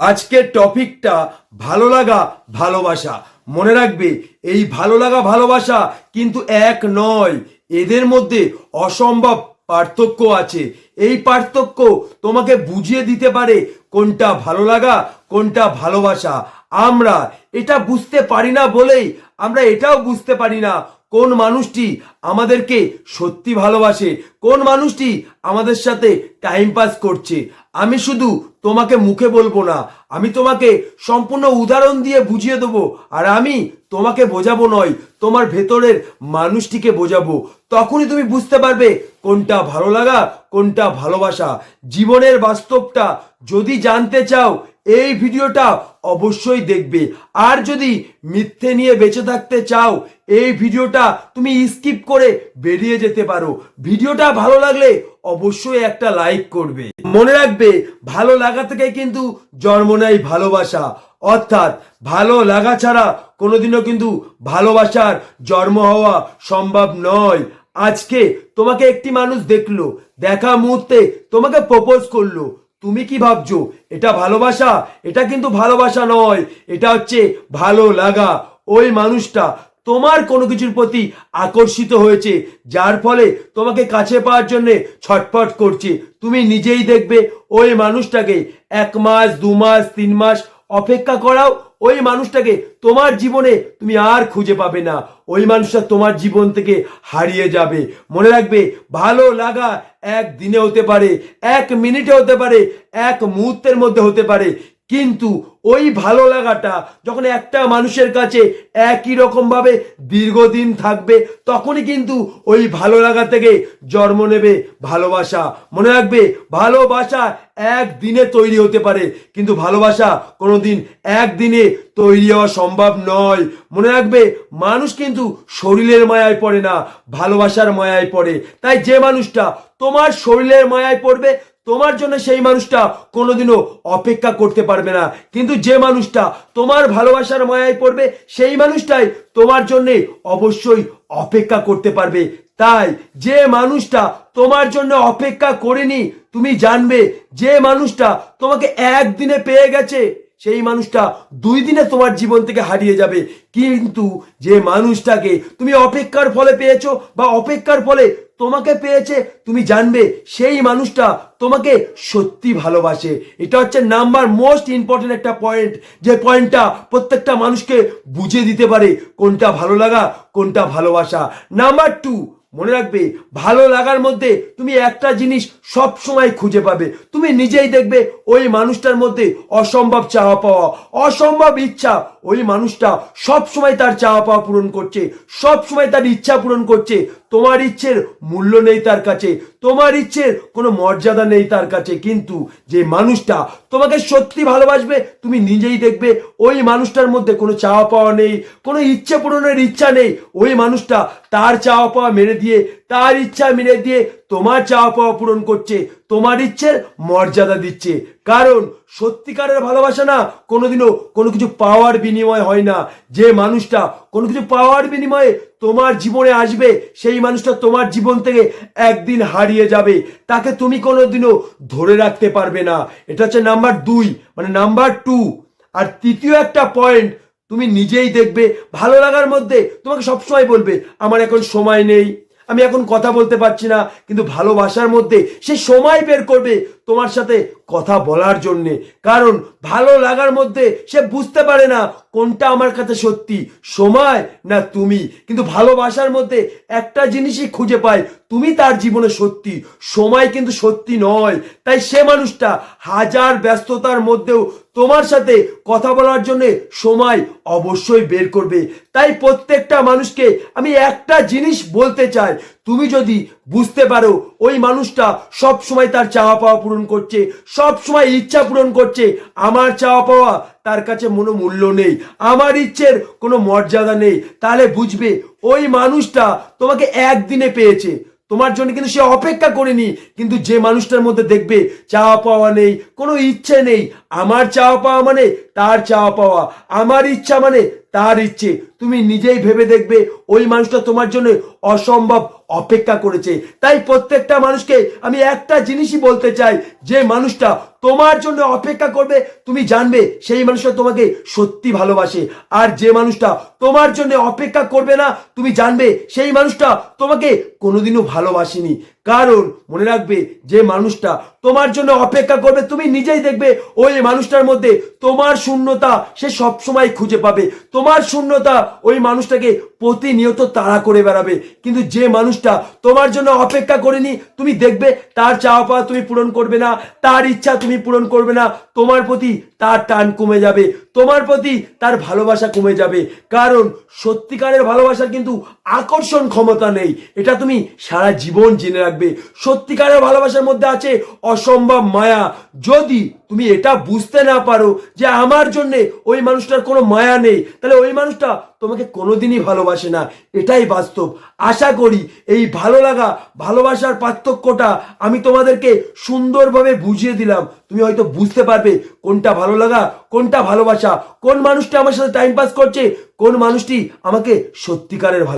আজকের টপিকটা ভালো লাগা, ভালোবাসা। মনে রাখবে, এই ভালো লাগা, ভালোবাসা কিন্তু এক নয়, এদের মধ্যে অসম্ভব পার্থক্য আছে। এই পার্থক্য তোমাকে বুঝিয়ে দিতে পারে কোনটা ভালো লাগা, কোনটা ভালোবাসা। আমরা এটা বুঝতে পারি না বলেই আমরা এটাও বুঝতে পারি না কোন মানুষটি আমাদেরকে সত্যি ভালোবাসে, কোন মানুষটি আমাদের সাথে টাইম পাস করছে। আমি শুধু তোমাকে মুখে বলব না, আমি তোমাকে সম্পূর্ণ উদাহরণ দিয়ে বুঝিয়ে দেবো, আর আমি তোমাকে বোঝাবো নয়, তোমার ভেতরের মানুষটিকে বোঝাবো। তখনই তুমি বুঝতে পারবে কোনটা ভালো লাগা, কোনটা ভালোবাসা। জীবনের বাস্তবটা যদি জানতে চাও এই ভিডিওটা অবশ্যই দেখবে। আর যদি মিথ্যে নিয়ে বেঁচে থাকতে চাও, এই ভিডিওটা তুমি স্কিপ করে বেরিয়ে যেতে পারো। ভিডিওটা ভালো লাগলে অবশ্যই একটা লাইক করবে। মনে রাখবে, ভালো লাগা থেকে কিন্তু জন্ম নেয় ভালোবাসা। অর্থাৎ, ভালো লাগা ছাড়া কোনোদিনও কিন্তু ভালোবাসার জন্ম হওয়া সম্ভব নয়। আজকে তোমাকে একটি মানুষ দেখল, দেখা মুহূর্তে তোমাকে প্রপোজ করল। তুমি কি ভাবছ? এটা ভালোবাসা? এটা কিন্তু ভালোবাসা নয়। এটা হচ্ছে ভালো লাগা। ওই মানুষটা তোমার কোনো কিছুর প্রতি আকর্ষিত হয়েছে, যার ফলে তোমাকে কাছে পাওয়ার জন্যে ছটফট করছে। তুমি নিজেই দেখবে ওই মানুষটাকে এক মাস, দু মাস, তিন মাস অপেক্ষা করাও ওই মানুষটাকে তোমার জীবনে তুমি আর খুঁজে পাবে না। ওই মানুষটা তোমার জীবন থেকে হারিয়ে যাবে। মনে রাখবে, ভালো লাগা এক দিনে হতে পারে, এক মিনিটে হতে পারে, এক মুহূর্তের মধ্যে হতে পারে। কিন্তু ওই ভালো লাগাটা যখন একটা মানুষের কাছে একই রকমভাবে দীর্ঘদিন থাকবে, তখনই কিন্তু ওই ভালো লাগা থেকে জন্ম নেবে ভালোবাসা। মনে রাখবে, ভালোবাসা একদিনে তৈরি হতে পারে, কিন্তু ভালোবাসা কোনোদিন একদিনে তৈরি হওয়া সম্ভব নয়। মনে রাখবে, মানুষ কিন্তু শরীরের মায়ায় পড়ে না, ভালোবাসার মায়ায় পড়ে। তাই যে মানুষটা তোমার শরীরের মায়ায় পড়বে তোমার জন্য সেই মানুষটা কোনোদিনও অপেক্ষা করতে পারবে না। কিন্তু যে মানুষটা তোমার ভালোবাসার মায়ায় পড়বে, সেই মানুষটাই তোমার জন্যে অবশ্যই অপেক্ষা করতে পারবে। তাই যে মানুষটা তোমার জন্য অপেক্ষা করেনি, তুমি জানবে যে মানুষটা তোমাকে একদিনে পেয়ে গেছে। সেই মানুষটা দুই দিনে তোমার জীবন থেকে হারিয়ে যাবে। কিন্তু যে মানুষটাকে তুমি অপেক্ষার ফলে পেয়েছ বা অপেক্ষার ফলে তোমাকে পেয়েছে, তুমি জানবে সেই মানুষটা তোমাকে সত্যি ভালোবাসে। এটা হচ্ছে নাম্বার মোস্ট ইম্পর্টেন্ট একটা পয়েন্ট, যে পয়েন্টটা প্রত্যেকটা মানুষকে বুঝিয়ে দিতে পারে কোনটা ভালো লাগা, কোনটা ভালোবাসা। নাম্বার টু মনে রাখবে, ভালো লাগার মধ্যে তুমি একটা জিনিস সব সময় খুঁজে পাবে। তুমি নিজেই দেখবে ওই মানুষটার মধ্যে অসম্ভব চাওয়া পাওয়া, অসম্ভব ইচ্ছা। ওই মানুষটা সব সময় তার চাওয়া পাওয়া পূরণ করছে সব সময় তার ইচ্ছা পূরণ করছে। তোমার ইচ্ছের মূল্য নেই তার কাছে, তোমার ইচ্ছের কোনো মর্যাদা নেই তার কাছে। কিন্তু যে মানুষটা তোমাকে সত্যি ভালোবাসবে, তুমি নিজেই দেখবে ওই মানুষটার মধ্যে কোনো চাওয়া পাওয়া নেই, কোনো ইচ্ছে পূরণের ইচ্ছা নেই। ওই মানুষটা তার চাওয়া পাওয়া মেরে দিয়ে, তার ইচ্ছা মেরে দিয়ে তোমার চাওয়া পাওয়া পূরণ করছে, তোমার ইচ্ছের মর্যাদা দিচ্ছে। কারণ সত্যিকারের ভালোবাসা না কোনোদিনও কোনো কিছু পাওয়ার বিনিময় হয় না। যে মানুষটা কোনো কিছু পাওয়ার বিনিময়ে তোমার জীবনে আসবে, সেই মানুষটা তোমার জীবন থেকে একদিন হারিয়ে যাবে। তাকে তুমি কোনোদিনও ধরে রাখতে পারবে না। এটা হচ্ছে নাম্বার দুই মানে নাম্বার টু। আর তৃতীয় একটা পয়েন্ট, তুমি নিজেই দেখবে, ভালো লাগার মধ্যে তোমাকে সবসময় বলবে, আমার এখন সময় নেই। আমি এখন কথা বলতে পারছি না, কিন্তু ভালোবাসার মধ্যে সে সময় বের করবে তোমার সাথে কথা বলার জন্যে। কারণ ভালো লাগার মধ্যে সে বুঝতে পারে না কোনটা আমার কাছে সত্যি, সময় না তুমি। কিন্তু ভালোবাসার মধ্যে একটা জিনিসই খুঁজে পায়, তুমি তার জীবনে সত্যি। সময় কিন্তু সত্যি নয়। তাই সে মানুষটা হাজার ব্যস্ততার মধ্যেও তোমার সাথে কথা বলার জন্য সময় অবশ্যই বের করবে। তাই প্রত্যেকটা মানুষকে আমি একটা জিনিস বলতে চাই। তুমি যদি বুঝতে পারো, ওই মানুষটা সব সময় তার চাওয়া পাওয়া পূরণ করছে সব সময় ইচ্ছা পূরণ করছে, আমার চাওয়া পাওয়া তার কাছে কোনো মূল্য নেই, আমার ইচ্ছের কোনো মর্যাদা নেই, তাহলে বুঝবে ওই মানুষটা তোমাকে একদিনে পেয়েছে। তোমার জন্য কিন্তু সে অপেক্ষা করেনি, কিন্তু যে মানুষটার মধ্যে দেখবে চাওয়া পাওয়া নেই, কোনো ইচ্ছে নেই আমার চাওয়া পাওয়া মানে তার চাওয়া পাওয়া। আমার ইচ্ছা মানে তার ইচ্ছে। তুমি নিজেই ভেবে দেখবে ওই মানুষটা তোমার জন্য অসম্ভব অপেক্ষা করেছে। তাই প্রত্যেকটা মানুষকে আমি একটা জিনিসই বলতে চাই, যে মানুষটা তোমার জন্য অপেক্ষা করবে, তুমি জানবে সেই মানুষটা তোমাকে সত্যি ভালোবাসে। আর যে মানুষটা তোমার জন্য অপেক্ষা করবে না, তুমি জানবে সেই মানুষটা তোমাকে কোনোদিনও ভালোবাসেনি। কারণ মনে রাখবে যে মানুষটা তোমার জন্য অপেক্ষা করবে, তুমি নিজেই দেখবে ওই মানুষটার মধ্যে তোমার শূন্যতা সে সবসময় খুঁজে পাবে। তোমার শূন্যতা ওই মানুষটাকে প্রতিনিয়ত তাড়া করে বেড়াবে। কিন্তু যে মানুষটা তোমার জন্য অপেক্ষা করেনি, তুমি দেখবে তার চাওয়া পাওয়া তুমি পূরণ করবে না, তার ইচ্ছা তুমি পূরণ করবে না, তোমার প্রতি তার টান কমে যাবে, তোমার প্রতি তার ভালোবাসা কমে যাবে। কারণ সত্যিকারের ভালোবাসার কিন্তু আকর্ষণ ক্ষমতা নেই, এটা তুমি সারা জীবন জেনে রাখবে। সত্যিকারের ভালোবাসার মধ্যে আছে অসম্ভব মায়া। যদি তুমি এটা বুঝতে না পারো যে আমার জন্য ওই মানুষটার কোনো মায়া নেই। তাহলে ওই মানুষটা তোমাকে কোনোদিনই ভালোবাসে না। এটাই বাস্তব। আশা করি এই ভালো লাগা, ভালোবাসার পার্থক্যটা আমি তোমাদেরকে সুন্দরভাবে বুঝিয়ে দিলাম। তুমি হয়তো বুঝতে পারবে কোনটা ভালো লাগা, কোনটা ভালোবাসা, কোন মানুষটা আমার সাথে টাইম পাস করছে, কোন মানুষটি আমাকে সত্যিকারের ভালো